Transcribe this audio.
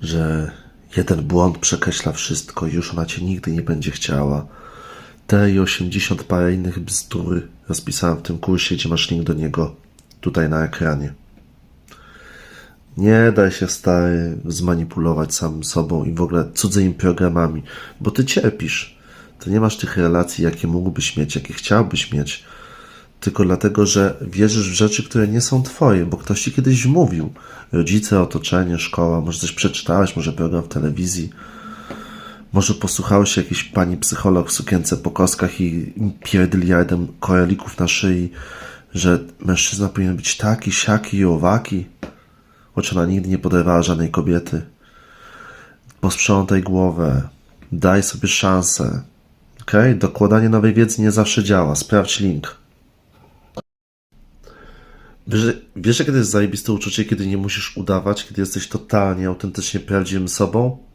że jeden błąd przekreśla wszystko już ona cię nigdy nie będzie chciała. Te i 80 parę innych bzdury rozpisałem w tym kursie, gdzie masz link do niego tutaj na ekranie. Nie daj się stary zmanipulować samym sobą i w ogóle cudzymi programami, bo ty cierpisz. Ty nie masz tych relacji, jakie mógłbyś mieć, jakie chciałbyś mieć, tylko dlatego, że wierzysz w rzeczy, które nie są twoje, bo ktoś ci kiedyś mówił. Rodzice, otoczenie, szkoła, może coś przeczytałeś, może program w telewizji, może posłuchałeś jakiejś pani psycholog w sukience po kostkach i pierdyliardem koralików na szyi, że mężczyzna powinien być taki, siaki i owaki, choć ona nigdy nie podawała żadnej kobiety. Posprzątaj głowę, daj sobie szansę. Okej? Dokładanie nowej wiedzy nie zawsze działa. Sprawdź link. Wiesz, wiesz, jakie to jest zajebiste uczucie, kiedy nie musisz udawać, kiedy jesteś totalnie, autentycznie prawdziwym sobą?